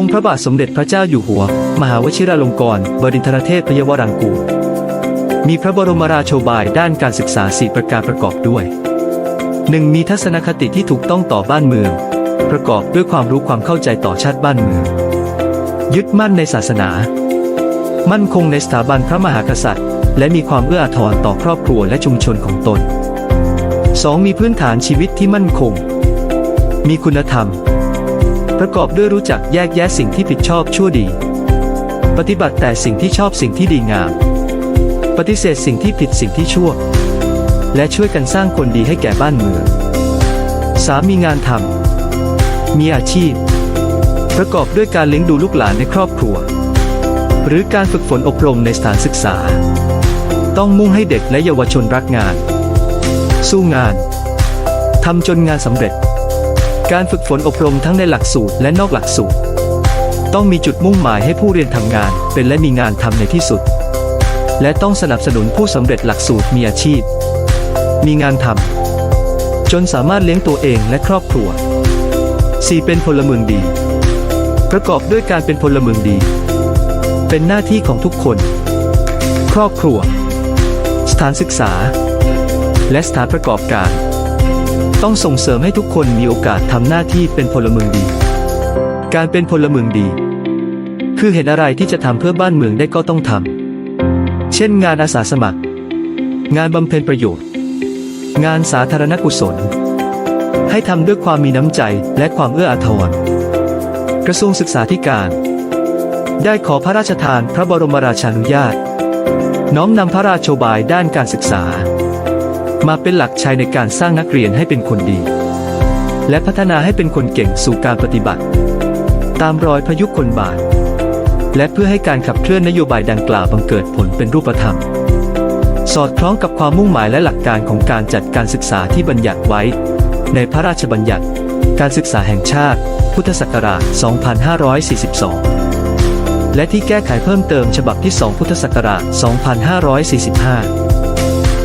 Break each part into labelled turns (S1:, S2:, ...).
S1: องค์พระบาทสมเด็จพระเจ้าอยู่หัว มหาวชิราลงกรณ์บรินทรเทพพยวรังกูมีพระบรมราโชบายด้านการศึกษาสี่ประการประกอบด้วย 1. มีทัศนคติที่ถูกต้องต่อบ้านเมือง ประกอบด้วยความรู้ความเข้าใจต่อชาติบ้านเมือง ยึดมั่นในศาสนา มั่นคงในสถาบันพระมหากษัตริย์ และมีความเอื้ออาทรต่อครอบครัวและชุมชนของตน 2. มีพื้นฐานชีวิตที่มั่นคง มีคุณธรรม ประกอบด้วยรู้จักแยกแยะสิ่งที่ผิดชอบชั่วดี ปฏิบัติแต่สิ่งที่ชอบสิ่งที่ดีงาม ปฏิเสธสิ่งที่ผิดสิ่งที่ชั่ว และช่วยกันสร้างคนดีให้แก่บ้านเมือง 3. มีงานทำมีอาชีพ ประกอบด้วยการเลี้ยงดูลูกหลานในครอบครัว หรือการฝึกฝนอบรมในสถานศึกษา ต้องมุ่งให้เด็กและเยาวชนรักงาน สู้งานทำจนงานสำเร็จ การฝึกฝนอบรมทั้งในหลักสูตรและนอกหลักสูตร ต้องมีจุดมุ่งหมายให้ผู้เรียนทำงาน เป็นและมีงานทำในที่สุด และต้องสนับสนุนผู้สำเร็จหลักสูตรมีอาชีพ มีงานทำจนสามารถเลี้ยงตัวเองและครอบครัว 4. เป็นพลเมืองดี ประกอบด้วยการเป็นพลเมืองดี เป็นหน้าที่ของทุกคน ครอบครัว สถานศึกษา และสถานประกอบการ ต้องส่งเสริมให้ทุกคนมีโอกาสทำหน้าที่เป็นพลเมืองดี การเป็นพลเมืองดี คือเห็นอะไรที่จะทำเพื่อบ้านเมืองได้ก็ต้องทำ เช่น งานอาสาสมัคร งานบำเพ็ญประโยชน์ งานสาธารณกุศล ให้ทำด้วยความมีน้ำใจและความเอื้ออาทร กระทรวงศึกษาธิการ ได้ขอพระราชทานพระบรมราชานุญาต น้อมนำพระราโชบายด้านการศึกษา มาเป็นหลักใช้ในการสร้างนักเรียนให้เป็นคนดี และพัฒนาให้เป็นคนเก่งสู่การปฏิบัติ ตามรอยพยุคลบาท และเพื่อให้การขับเคลื่อนนโยบายดังกล่าวบังเกิดผลเป็นรูปธรรม สอดคล้องกับความมุ่งหมายและหลักการของการจัดการศึกษาที่บัญญัติไว้ ในพระราชบัญญัติ การศึกษาแห่งชาติ พุทธศักราช 2542 และที่แก้ไขเพิ่มเติมฉบับที่ 2 พุทธศักราช 2545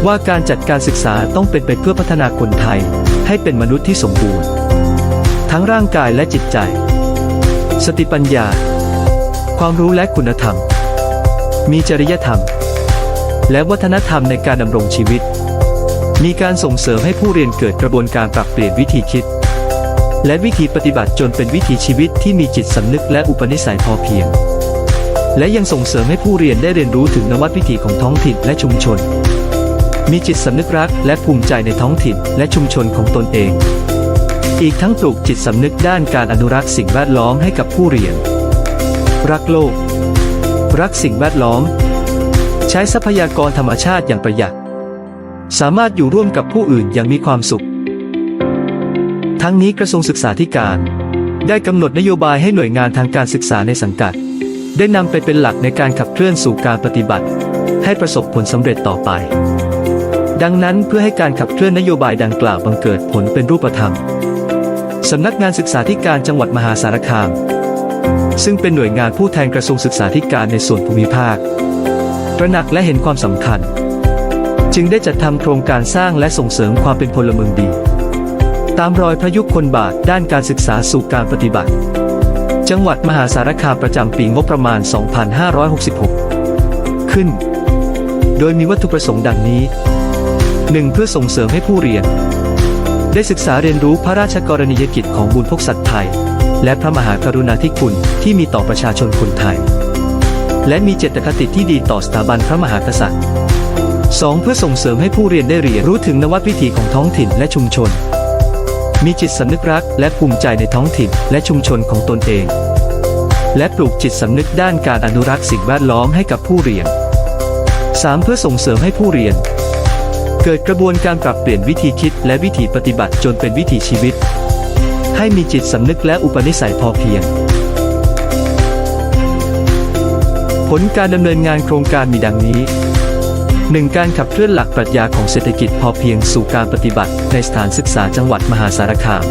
S1: ว่าการจัดการศึกษาต้องเป็นไปเพื่อพัฒนาคนไทย ให้เป็นมนุษย์ที่สมบูรณ์ ทั้งร่างกายและจิตใจ สติปัญญา ความรู้และคุณธรรม มีจริยธรรม และวัฒนธรรมในการดำรงชีวิต มีการส่งเสริมให้ผู้เรียนเกิดกระบวนการปรับเปลี่ยนวิธีคิด และวิธีปฏิบัติจนเป็นวิถีชีวิตที่มีจิตสำนึกและอุปนิสัยพอเพียงและยังส่งเสริมให้ผู้เรียนได้เรียนรู้ถึงนวัตวิถีของท้องถิ่นและชุมชน มีจิตสำนึกรักและภูมิใจในท้องถิ่นและชุมชนของตนเอง อีกทั้งปลูกจิตสำนึกด้านการอนุรักษ์สิ่งแวดล้อมให้กับผู้เรียน รักโลก รักสิ่งแวดล้อม ใช้ทรัพยากรธรรมชาติอย่างประหยัด สามารถอยู่ร่วมกับผู้อื่นอย่างมีความสุข ทั้งนี้กระทรวงศึกษาธิการ ได้กำหนดนโยบายให้หน่วยงานทางการศึกษาในสังกัด ได้นำไปเป็นหลักในการขับเคลื่อนสู่การปฏิบัติ ให้ประสบผลสำเร็จต่อไป ดังนั้นเพื่อให้การขับเคลื่อนนโยบายดังกล่าวบังเกิดผลเป็นรูปธรรม สำนักงานศึกษาธิการจังหวัดมหาสารคาม ซึ่งเป็นหน่วยงานผู้แทนกระทรวงศึกษาธิการในส่วนภูมิภาค ตระหนักและเห็นความสำคัญ จึงได้จัดทำโครงการสร้างและส่งเสริมความเป็นพลเมืองดี ตามรอยพระยุคลบาทด้านการศึกษาสู่การปฏิบัติ จังหวัดมหาสารคามประจำปีงบประมาณ 2566 ขึ้น โดยมีวัตถุประสงค์ดังนี้ 1. เพื่อส่งเสริมให้ผู้เรียน ได้ศึกษาเรียนรู้พระราชกรณียกิจของบุญพกษัตริย์ไทย และพระมหากรุณาธิคุณที่มีต่อประชาชนคนไทย และมีเจตคติที่ดีต่อสถาบันพระมหากษัตริย์ 2. เพื่อส่งเสริมให้ผู้เรียนได้เรียนรู้ถึงนวัตวิถีของท้องถิ่นและชุมชน มีจิตสำนึกรักและภูมิใจในท้องถิ่นและชุมชนของตนเอง และปลูกจิตสำนึกด้านการอนุรักษ์สิ่งแวดล้อมให้กับผู้เรียน 3. เพื่อส่งเสริมให้ผู้เรียน เกิดกระบวนการปรับเปลี่ยนวิธีคิดและวิธีปฏิบัติจนเป็นวิถีชีวิต ให้มีจิตสำนึกและอุปนิสัยพอเพียง ผลการดำเนินงานโครงการมีดังนี้ 1. การขับเคลื่อนหลักปรัชญาของเศรษฐกิจพอเพียงสู่การปฏิบัติในสถานศึกษาจังหวัดมหาสารคาม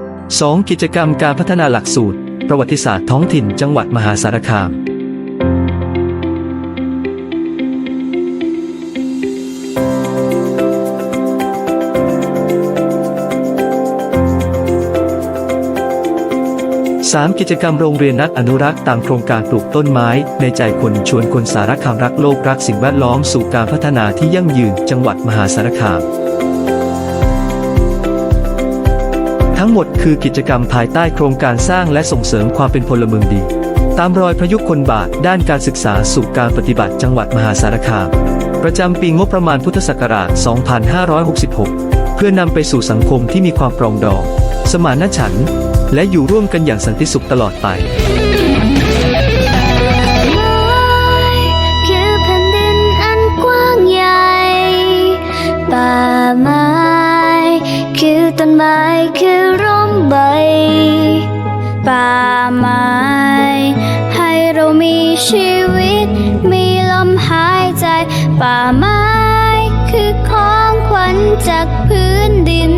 S1: 2. กิจกรรมการพัฒนาหลักสูตร ประวัติศาสตร์ท้องถิ่นจังหวัดมหาสารคาม 3. กิจกรรมโรงเรียนนัดอนุรักษ์ตามโครงการปลูกต้นไม้ ในใจคนชวนคนสารคามรักโลกรักสิ่งแวดล้อมสู่การพัฒนาที่ยั่งยืนจังหวัดมหาสารคาม ทั้งหมดคือกิจกรรมภายใต้โครงการสร้างและส่งเสริมความเป็นพลเมืองดี ตามรอยพระยุคลบาทด้านการศึกษาสู่การปฏิบัติจังหวัดมหาสารคาม ประจำปีงบประมาณพุทธศักราช 2566 เพื่อนำไปสู่สังคมที่มีความปรองดอง สมานฉันท์ และอยู่ร่วมกันอย่างสันติสุขตลอดไป
S2: ไม้คือต้นไม้คือร่มใบ ป่าไม้ให้เรามีชีวิต มีลมหายใจ ป่าไม้คือของขวัญจากพื้นดิน